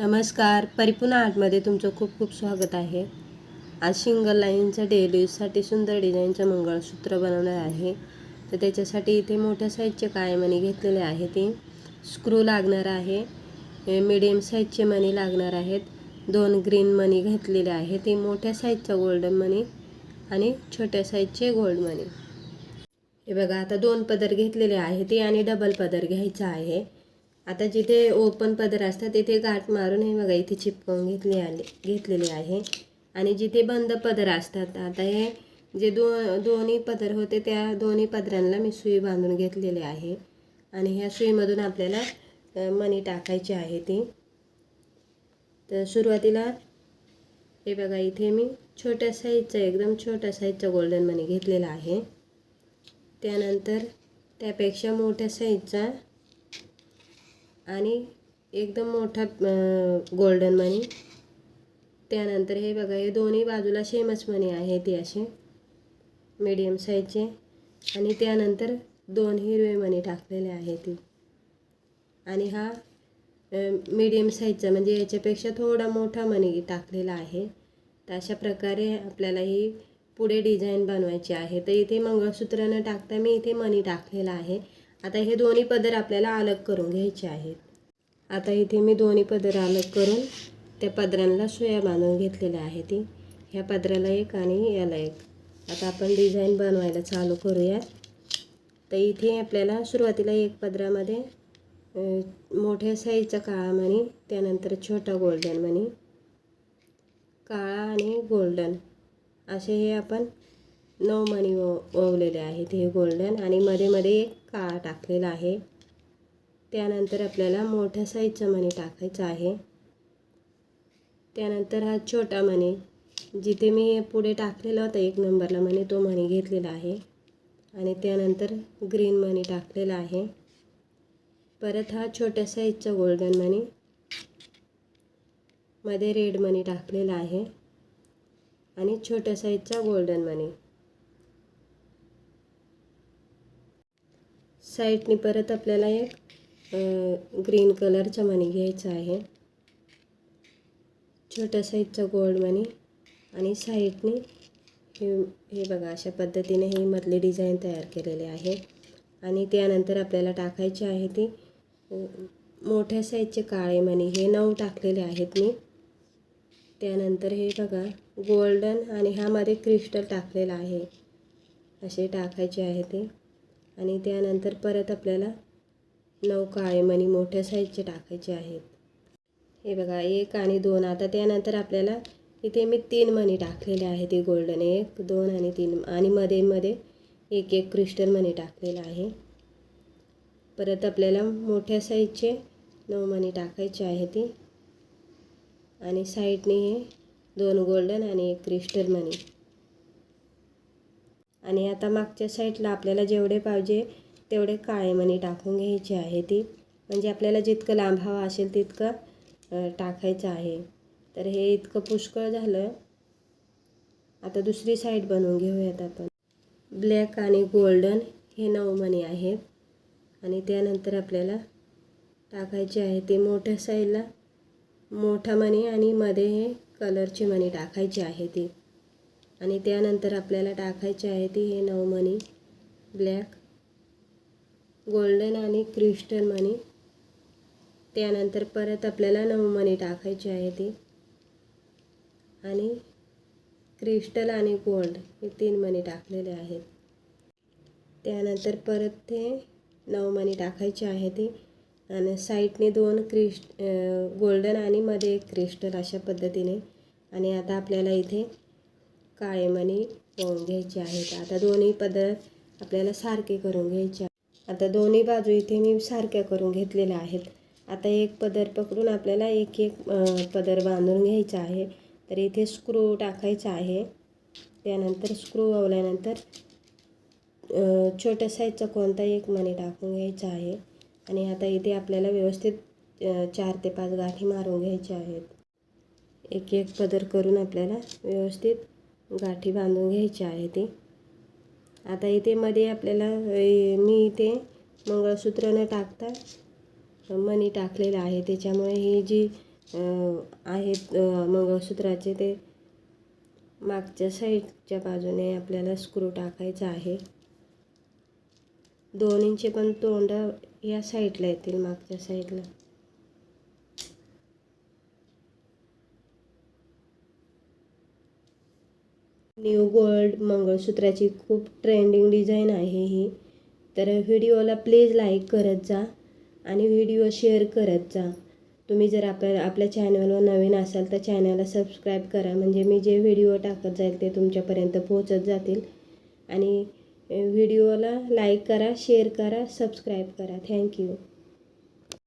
नमस्कार. परिपूर्ण आर्टमध्ये तुमचं खूप खूप स्वागत आहे. आज सिंगल लाईनच्या डेली यूजसाठी सुंदर डिझाईनचं मंगळसूत्र बनवणार आहे. तर त्याच्यासाठी इथे मोठ्या साईजचे काय मणी घेतलेले आहे ते. स्क्रू लागणार आहे. मिडियम साईजचे मणी लागणार आहेत. दोन ग्रीन मणी घेतलेले आहे. ते मोठ्या साईजचा गोल्डन मणी आणि छोट्या साईजचे गोल्ड मणी. हे बघा आता दोन पदर घेतलेले आहे ते आणि डबल पदर घ्यायचा आहे. आता जिथे ओपन पदर असतात तिथे गाठ मारून हे बघा इथे चिपकवून घेतले आले घेतलेले आहे. आणि जिथे बंद पदर असतात आता हे जे दो दोन्ही पदर होते त्या दोन्ही पदरांना मी सुई बांधून घेतलेले आहे. आणि ह्या सुईमधून आपल्याला मणी टाकायची आहे ती. तर सुरुवातीला हे बघा इथे मी छोट्या साईजचा एकदम छोट्या साईजचा गोल्डन मणी घेतलेला आहे. त्यानंतर त्यापेक्षा मोठ्या साईजचा आणि एकदम मोठा गोल्डन मनी त्यानंतर हे बघा हे दोन्ही बाजूला सेमच मनी आहे ती असे. मीडियम साईजचे आणि त्यानंतर दोन हिरवे मणी टाकलेले आहे ती आणि हा मीडियम साईजचा म्हणजे याच्यापेक्षा थोडा मोठा मणी टाकलेला आहे. तर अशा प्रकारे आपल्याला ही पुढे डिझाईन बनवायची आहे. तर इथे मंगळसूत्र न टाकता मी इथे मणी टाकलेला आहे. आता हे दोन्ही पदर आपल्याला अलग करून घ्यायचे आहेत. आता इथे मी दोन्ही पदर अलग करून त्या पदरांना सुया बांधून घेतलेल्या आहे ती. ह्या पदराला एक आणि याला एक. आता आपण डिझाईन बनवायला चालू करूया तर इथे आपल्याला सुरुवातीला एक पदरामध्ये मोठ्या साईजचा काळा मणी त्यानंतर छोटा गोल्डन मणी काळा आणि गोल्डन. असे हे आपण नऊ मणी ओ ओवलेले आहेत हे गोल्डन आणि मध्ये मध्ये एक काळा टाकलेला आहे. त्यानंतर आपल्याला मोठ्या साईजचा मणी टाकायचा आहे. त्यानंतर हा छोटा मणी जिथे मी पुढे टाकलेला होता एक नंबरला मणी तो मणी घेतलेला आहे. आणि त्यानंतर ग्रीन मणी टाकलेला आहे. परत हा छोट्या साईजचा गोल्डन मणी मध्ये रेड मणी टाकलेला आहे. आणि छोट्या साईजचा गोल्डन मनी साईडनी परत आपल्याला एक ग्रीन कलरचा मणी घ्यायचा आहे. छोट्या साईजचा गोल्ड मणी आणि साईडनी हे हे बघा अशा पद्धतीने ही मधली डिझाईन तयार केलेली आहे. आणि त्यानंतर आपल्याला टाकायची आहे ती मोठ्या साईजचे काळे मणी. हे नऊ टाकलेले आहेत मी. त्यानंतर हे बघा गोल्डन आणि ह्यामध्ये क्रिस्टल टाकलेलं आहे. असे टाकायचे आहे ते. आणि त्यानंतर परत आपल्याला नऊ काळेमणी मोठ्या साईजचे टाकायचे आहेत. हे बघा एक आणि दोन. आता त्यानंतर आपल्याला इथे मी तीन मणी टाकलेले आहे ते गोल्डन एक दोन आणि तीन. आणि मध्ये मध्ये एक एक क्रिस्टल मणी टाकलेला आहे. परत आपल्याला मोठ्या साईजचे नऊ मणी टाकायचे आहे ती आणि साईडने हे दोन गोल्डन आणि एक क्रिस्टल मणी. आणि आता मागच्या साईडला आपल्याला जेवढे पाहिजे तेवढे काळे मणी टाकून घ्यायचे आहे ती. म्हणजे आपल्याला जितकं लांब हवा असेल तितकं टाकायचं आहे. तर हे इतकं पुष्कळ झालं. आता दुसरी साईड बनवून घेऊयात आपण. ब्लॅक आणि गोल्डन हे नऊ मणी आहेत. आणि त्यानंतर आपल्याला टाकायचे आहे ते मोठ्या साईडला. मोठा मणी आणि मध्ये हे कलरचे मणी टाकायची आहे ती. आणि त्यानंतर आपल्याला टाकायचे आहे ती हे नऊ मणी ब्लॅक गोल्डन आणि क्रिस्टल मणी. त्यानंतर परत आपल्याला नऊ मणी टाकायचे आहे ती. आणि क्रिस्टल आणि गोल्ड हे तीन मणी टाकलेले आहेत. त्यानंतर परत ते नऊ मणी टाकायचे आहे ती. आणि साईडने दोन क्रिस्ट गोल्डन आणि मध्ये एक क्रिस्टल अशा पद्धतीने. आणि आता आपल्याला इथे काळे मणी घ्यायचे आहेत. आता दोन्ही पदर आपल्याला सारखे करून घ्यायचे आता दोन्ही बाजू इथे मी सारख्या करून घेतलेल्या आहेत. आता एक पदर पकडून आपल्याला एक एक पदर बांधून घ्यायचा आहे. तर इथे स्क्रू टाकायचा आहे. त्यानंतर स्क्रू वावल्यानंतर छोट्या साईजचा कोणता एक मणी टाकून घ्यायचा आहे. आणि आता इथे आपल्याला व्यवस्थित चार ते पाच गाठी मारून घ्यायच्या आहेत. एक एक पदर करून आपल्याला व्यवस्थित गाठी बांधून घ्यायची आहे ती. आता इथे मध्ये आपल्याला मी इथे मंगळसूत्र न टाकता मणी टाकलेलं आहे. त्याच्यामुळे ही जी आहेत मंगळसूत्राचे ते मागच्या साईडच्या बाजूने आपल्याला स्क्रू टाकायचा आहे. दोन्हींचे पण तोंड या साईडला येतील मागच्या साईडला. न्यू गोल्ड मंगळसूत्राची खूप ट्रेंडिंग डिझाईन आहे ही. तर व्हिडिओला प्लीज लाईक करत जा आणि व्हिडिओ शेअर करत जा. तुम्ही जर आपल्या आपल्या चॅनलवर नवीन असाल तर चॅनलला सबस्क्राईब करा. म्हणजे मी जे व्हिडिओ टाकत जाईल ते तुमच्यापर्यंत पोहोचत जातील. आणि व्हिडिओला लाईक करा शेअर करा सबस्क्राईब करा. थँक्यू